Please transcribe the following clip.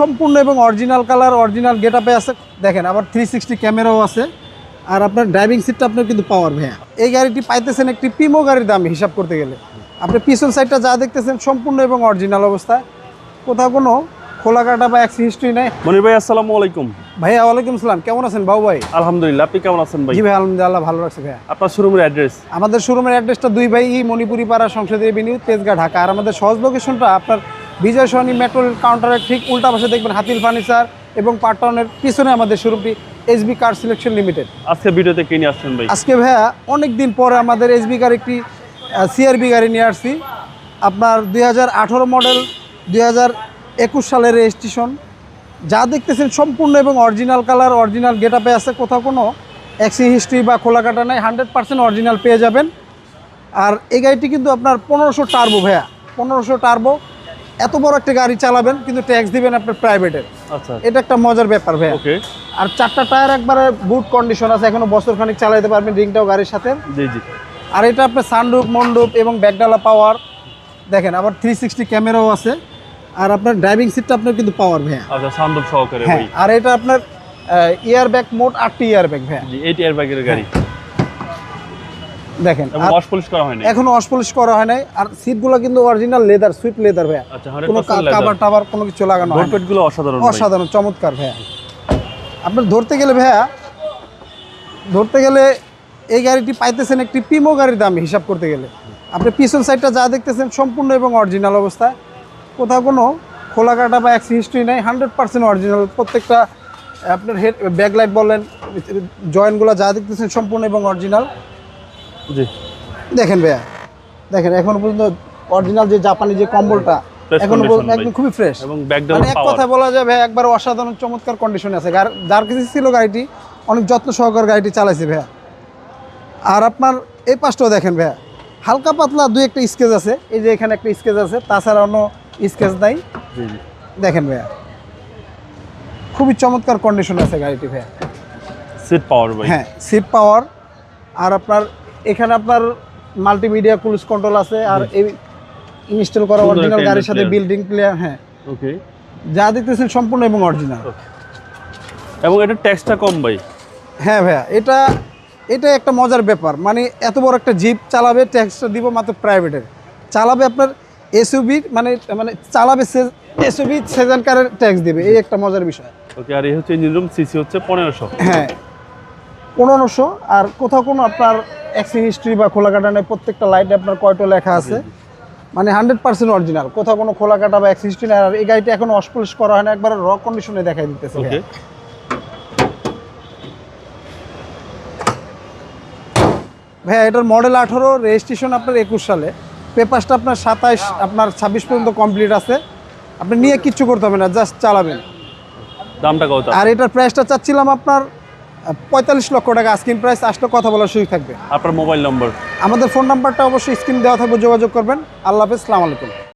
সম্পূর্ণ এবং original colour original gate আপে আছে। দেখেন আবার থ্রি সিক্সটি ক্যামেরাও আছে। আর আপনার ড্রাইভিং সিটটা আপনার কিন্তু পাওয়ার ভাইয়া। এই গাড়িটি পাইতেছেন একটি পিমো গাড়ির দাম হিসাব করতে গেলে। আপনি পিছন সাইডটা যা দেখতেছেন সম্পূর্ণ এবং অরিজিনাল অবস্থায়। কোথাও কোনো খোলা কাটা বা অ্যাক্সি হিস্ট্রি নেই? মনির ভাই আসসালামু আলাইকুম। ভাইয়া ওয়ালাইকুম সালাম। কেমন আছেন বাবু ভাই? আলহামদুলিল্লাহ আপনি কেমন আছেন ভাই? জি ভাই আলহামদুলিল্লাহ ভালো রাখছে ভাইয়া। আপনার শোরুমের অ্যাড্রেস আমাদের শোরুমের অ্যাড্রেসটা দুই ভাই মণিপুরি পাড়া সংসদ এভিনিউ তেজগাঁ ঢাকা। আর আমাদের সহজ লোকেশনটা আপনার বিজয় সহনী মেট্রো কাউন্টারের ঠিক উল্টা পাশে দেখবেন হাতিল ফার্নিচার এবং পার্টনের পিছনে আমাদের শোরুমটি এসবি কার সিলেকশন লিমিটেড আজকে ভিডিওতে কে নিয়ে আসছেন ভাই? আজকে ভাইয়া অনেক দিন পরে আমাদের এসবি কার একটি সিআরবি গাড়ি নিয়ে আসছি। আপনার দুই হাজার আঠেরো মডেল দুই হাজার একুশ সালের রেজিস্ট্রেশন যা দেখতেছেন সম্পূর্ণ এবং অরিজিনাল কালার অরিজিনাল গেট আপে আছে কোথাও কোনো অ্যাক্সি হিস্ট্রি বা খোলা কাটা নাই হান্ড্রেড পার্সেন্ট অরিজিনাল পেয়ে যাবেন। আর এই গাড়িটি কিন্তু আপনার পনেরোশো টার্বো ভাইয়া পনেরোশো টার্বো এত বড় একটা গাড়ি চালাবেন কিন্তু ট্যাক্স দিবেন আপনার প্রাইভেটের আচ্ছা। এটা একটা মজার ব্যাপার ভাইয়া। ওকে। আর চারটা টায়ার একবারে বুট কন্ডিশন আছে এখনও বছর খানিক চালাতে পারবেন রিংটাও গাড়ির সাথে। জি জি। আর এটা আপনার সানরুপ মন্ডপ এবং ব্যাকডালা পাওয়ার দেখেন আবার থ্রি সিক্সটি ক্যামেরাও আছে। আর আপনার ড্রাইভিং সিটটা আপনার কিন্তু পাওয়ার ভাইয়া। আচ্ছা সান্দব সহকারে হ্যাঁ ভাই আর এটা আপনার ইয়ার ব্যাগ মোট আটটি ইয়ার ব্যাগ ভাইয়া। জি এইট এয়ারব্যাগের গাড়ি। দেখেন ওয়াশ পলিশ করা হয়নি? এখনও অসপলিশ করা হয় নাই। আর সিটগুলো কিন্তু অরিজিনাল লেদার সুইট লেদার ভাইয়া। আচ্ছা কোনো 100% কাবার লেদার টাবার কোনো কিছু লাগানো হয়গুলো অসাধারণ অসাধারণ চমৎকার ভাইয়া। আপনার ধরতে গেলে ভাইয়া ধরতে গেলে এই গাড়িটি পাইতেছেন একটি পিমো গাড়ির দাম হিসাব করতে গেলে। আপনি পিছন সাইডটা যা দেখতেছেন সম্পূর্ণ এবং অরিজিনাল অবস্থায় কোথাও কোনো খোলা কাটা বা অ্যাক্সি হিস্ট্রি নেই হান্ড্রেড পার্সেন্ট অরিজিনাল প্রত্যেকটা আপনার হেড ব্যাকলাইট বলেন জয়েন্টগুলো যা দেখতেছেন সম্পূর্ণ এবং অরিজিনাল জি। দেখেন ভাইয়া দেখেন এখনও পর্যন্ত অরিজিনাল যে জাপানি যে কম্বলটা এখনও। একদম খুবই ফ্রেশ এবং মানে এক কথা বলা যাবে একবার অসাধারণ চমৎকার কন্ডিশনে আছে। যার- যার কাছে ছিল গাড়িটি অনেক যত্ন সহকার গাড়িটি চালাইছে ভাইয়া। আর আপনার এই পাশটাও দেখেন ভাইয়া হালকা পাতলা দুই একটা স্কেচ আছে। এই যে এখানে একটা স্কেচ আছে তাছাড়া অন্য স্কেচ নাই। দেখেন ভাইয়া খুবই চমৎকার কন্ডিশনে আছে গাড়িটি ভাইয়া। সিট পাওয়ার ভাই। হ্যাঁ সিট পাওয়ার আর আপনার এখানে আপনার মাল্টিমিডিয়া ক্রুজ কন্ট্রোল আছে আর এই ইনস্টল করা অরিজিনাল গাড়ির সাথে বিল্ডিং প্লেয়ার হ্যাঁ। ওকে যা দেখতেছেন সম্পূর্ণ এবং অরিজিনাল এবং এটা ট্যাক্সটা কম ভাই। হ্যাঁ ভাইয়া এটা এটা একটা মজার ব্যাপার। মানে এত বড় একটা জিপ চালাবে ট্যাক্সটা দিব মাত্র প্রাইভেটের চালাবে আপনার এসইউবি মানে মানে চালাবে এসইউবি সেজান কারের ট্যাক্স দিবে। এই একটা মজার বিষয়। ওকে আর এই হচ্ছে ইঞ্জিন রুম সিসি হচ্ছে পনেরোশো। হ্যাঁ। পনেরোশো আর কোথাও কোনো আপনার অ্যাক্সি হিস্ট্রি বা খোলা কাটা নেই প্রত্যেকটা লাইটে আপনার কয়টো লেখা আছে। মানে হান্ড্রেড পার্সেন্ট অরিজিনাল কোথাও কোনো খোলা কাটা বা অ্যাক্সি হিস্ট্রি নেই আর এই গাড়িটা এখন অসপলিশ করা হয় না একবার র কন্ডিশনে দেখাই দিতেছে ভাইয়া। এটার মডেল আঠারো রেজিস্ট্রেশন আপনার একুশ সালে। পেপারসটা আপনার সাতাইশ আপনার ছাব্বিশ পর্যন্ত কমপ্লিট আছে। আপনি নিয়ে কিচ্ছু করতে হবে না জাস্ট চালাবেন। দামটা কত? আর এটার প্রাইসটা চাচ্ছিলাম আপনার পঁয়তাল্লিশ লক্ষ টাকা স্ক্রিন প্রাইস আসলে কথা বলার সুযোগ থাকবে। আপনার মোবাইল নম্বর আমাদের ফোন নাম্বারটা অবশ্যই স্ক্রিন দেওয়া থাকবে যোগাযোগ করবেন। আল্লাহ হাফেজ আলাইকুম।